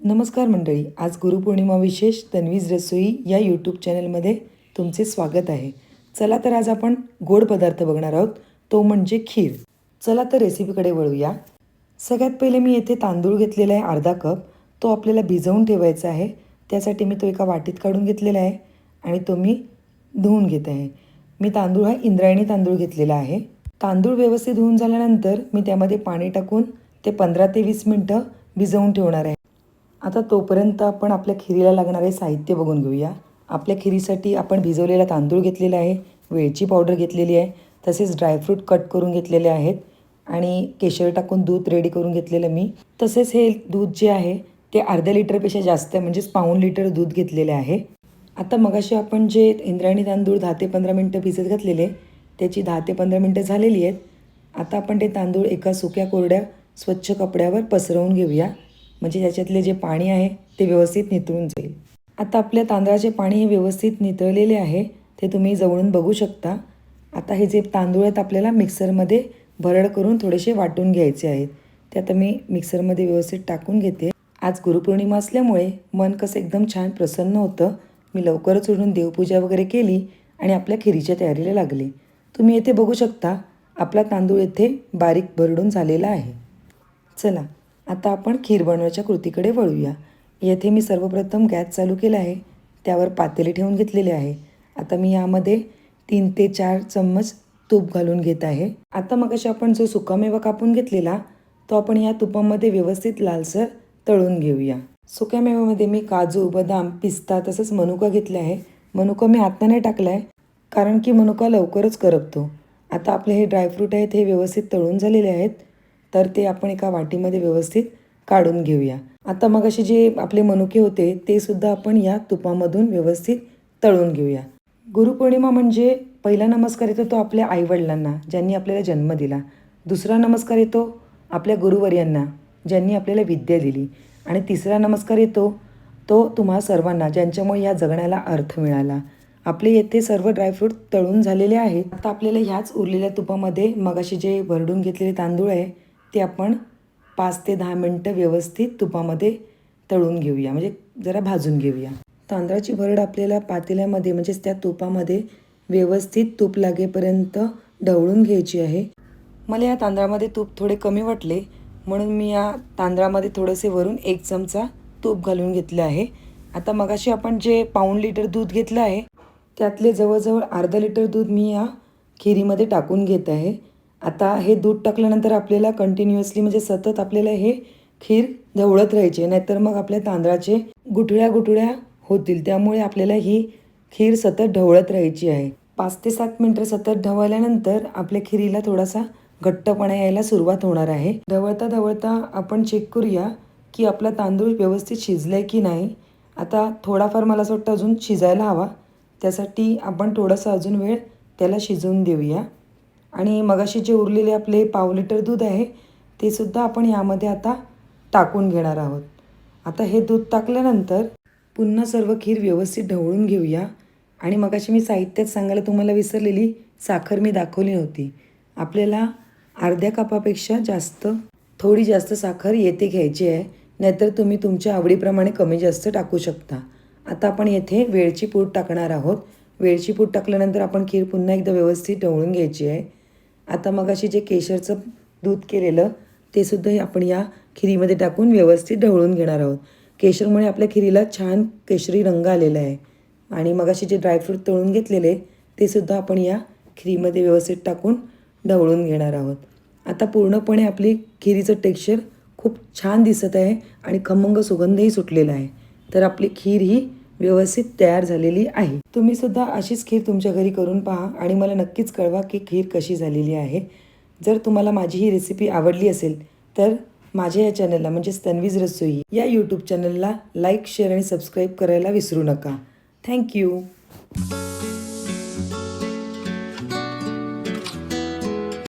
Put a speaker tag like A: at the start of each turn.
A: नमस्कार मंडळी आज गुरुपौर्णिमा विशेष तन्वीज रसोई या यूट्यूब चॅनलमध्ये तुमचे स्वागत आहे. चला तर आज आपण गोड पदार्थ बघणार आहोत तो म्हणजे खीर. चला तर रेसिपीकडे वळूया. सगळ्यात पहिले मी येथे तांदूळ घेतलेला आहे अर्धा कप. तो आपल्याला भिजवून ठेवायचा आहे. त्यासाठी मी तो एका वाटीत काढून घेतलेला आहे आणि तो मी धुवून घेत आहे. मी तांदूळ हा इंद्रायणी तांदूळ घेतलेला आहे. तांदूळ व्यवस्थित धुवून झाल्यानंतर मी त्यामध्ये पाणी टाकून ते पंधरा ते वीस मिनटं भिजवून ठेवणार आहे. आता तोपर्यंत आपण आपल्या खिरीला लागणारे साहित्य बघून घेऊया. आपल्या खिरीसाठी आपण भिजवलेला तांदूळ घेतलेला आहे वेलची पावडर घेतलेली आहे तसेच ड्रायफ्रूट कट करून घेतलेले आहेत आणि केशर टाकून दूध रेडी करून घेतलेलं मी. तसेच हे दूध जे आहे ते अर्ध्या लिटरपेक्षा जास्त आहे म्हणजेच पाऊण लिटर दूध घेतलेले आहे. आता मगाशी आपण जे इंद्रायणी तांदूळ दहा ते पंधरा मिनटं भिजत घातलेले त्याची दहा ते पंधरा मिनटं झालेली आहेत. आता आपण ते तांदूळ एका सुक्या कोरड्या स्वच्छ कपड्यावर पसरवून घेऊया. म्हणजे त्याच्यातले जे पाणी आहे ते व्यवस्थित नितळून जाईल. आता आपल्या तांदळाचे पाणी हे व्यवस्थित नितळलेले आहे ते तुम्ही जवळून बघू शकता. आता हे जे तांदूळ आहेत आपल्याला मिक्सरमध्ये भरड करून थोडेसे वाटून घ्यायचे आहेत. ते आता मी मिक्सरमध्ये व्यवस्थित टाकून घेते. आज गुरुपौर्णिमा असल्यामुळे मन कसं एकदम छान प्रसन्न होतं. मी लवकरच उठून देवपूजा वगैरे केली आणि आपल्या खिरीच्या तयारीला लागले. तुम्ही येथे बघू शकता आपला तांदूळ येथे बारीक भरडून झालेला आहे. चला आता आपण खीर बनवायच्या कृतीकडे वळूया. येथे मी सर्वप्रथम गॅस चालू केला आहे. त्यावर पातेले ठेवून घेतलेले आहे. आता मी यामध्ये तीन ते चार चम्मच तूप घालून घेत आहे. आता मग आपण जो सुकामेवा कापून घेतलेला तो आपण या तुपामध्ये व्यवस्थित लालसर तळून घेऊया. सुक्या मेव्यामध्ये मी काजू बदाम पिस्ता तसंच मनुका घेतले आहे. मनुका मी आत्ता नाही टाकला आहे कारण की मनुका लवकरच करपतो. आता आपले हे ड्रायफ्रूट आहेत हे व्यवस्थित तळून झालेले आहेत. तर ते आपण एका वाटीमध्ये व्यवस्थित काढून घेऊया. आता मग असे जे आपले मनुके होते ते सुद्धा आपण या तुपामधून व्यवस्थित तळून घेऊया. गुरुपौर्णिमा म्हणजे पहिला नमस्कार येतो तो आपल्या आईवडिलांना ज्यांनी आपल्याला जन्म दिला. दुसरा नमस्कार येतो आपल्या गुरुवर्यांना ज्यांनी आपल्याला विद्या दिली. आणि तिसरा नमस्कार येतो तो तुम्हा सर्वांना ज्यांच्यामुळे या जगण्याला अर्थ मिळाला. आपले येथे सर्व ड्रायफ्रूट तळून झालेले आहेत. आता आपल्याला ह्याच उरलेल्या तुपामध्ये मगाशी जे भरडून घेतलेले तांदूळ आहे ते आपण पाच ते दहा मिनटं व्यवस्थित तुपामध्ये तळून घेऊया. म्हणजे जरा भाजून घेऊया. तांदळाची भरड आपल्याला पातेल्यामध्ये म्हणजेच त्या तुपामध्ये व्यवस्थित तूप लागेपर्यंत ढवळून घ्यायची आहे. मला या तांदळामध्ये तूप थोडे कमी वाटले म्हणून मी या तांदळामध्ये थोडेसे वरून एक चमचा तूप घालून घेतले आहे. आता मगाशी आपण जे पाऊण लिटर दूध घेतलं आहे त्यातले जवळजवळ अर्धा लिटर दूध मी या खिरीमध्ये टाकून घेत आहे. आता हे दूध टाकल्यानंतर आपल्याला कंटिन्युअसली म्हणजे सतत आपल्याला हे खीर ढवळत राहायचे नाहीतर मग आपल्या तांदळाचे गुठळ्या गुठळ्या होतील. त्यामुळे आपल्याला ही खीर सतत ढवळत राहायची आहे. पाच ते सात मिनटं सतत ढवळल्यानंतर आपल्या खिरीला थोडासा घट्टपणा यायला सुरुवात होणार आहे. ढवळता ढवळता आपण चेक करूया की आपला तांदूळ व्यवस्थित शिजलाय की नाही. आता थोडाफार मला असं वाटतं अजून शिजायला हवा. त्यासाठी आपण थोडासा अजून वेळ त्याला शिजवून देऊया. आणि मगाशी जे उरलेले आपले पाव लिटर दूध आहे ते सुद्धा आपण यामध्ये आता टाकून घेणार आहोत. आता हे दूध टाकल्यानंतर पुन्हा सर्व खीर व्यवस्थित ढवळून घेऊया. आणि मगाशी मी साहित्यात सांगायला तुम्हाला विसरलेली साखर मी दाखवली नव्हती आपल्याला अर्ध्या कपापेक्षा जास्त थोडी जास्त साखर येथे घ्यायची आहे. नाहीतर तुम्ही तुमच्या आवडीप्रमाणे कमी जास्त टाकू शकता. आता आपण येथे वेळची पूड टाकणार आहोत. वेळची पूड टाकल्यानंतर आपण खीर पुन्हा एकदा व्यवस्थित ढवळून घ्यायची आहे. आता मग अशी जे केशरचं दूध केलेलं ते सुद्धा आपण या खिरीमध्ये टाकून व्यवस्थित ढवळून घेणार आहोत. केशरमुळे आपल्या खिरीला छान केशरी रंग आलेला आहे. आणि मग असे जे ड्रायफ्रूट तळून घेतलेले ते सुद्धा आपण या खिरीमध्ये व्यवस्थित टाकून ढवळून घेणार आहोत. आता पूर्णपणे आपली खिरीचं टेक्स्चर खूप छान दिसत आहे आणि खमंग सुगंधही सुटलेला आहे. तर आपली खीर ही व्यवस्थित तयार झालेली आहे. तुम्ही सुद्धा अशीच खीर तुमच्या घरी करून पहा आणि मला नक्कीच कळवा की खीर कशी झालेली आहे. जर तुम्हाला माझी ही रेसिपी आवडली असेल तर माझ्या या चॅनलला म्हणजेच तन्वीज रसोई या यूट्यूब चॅनलला लाईक शेअर आणि सबस्क्राईब करायला विसरू नका. थँक्यू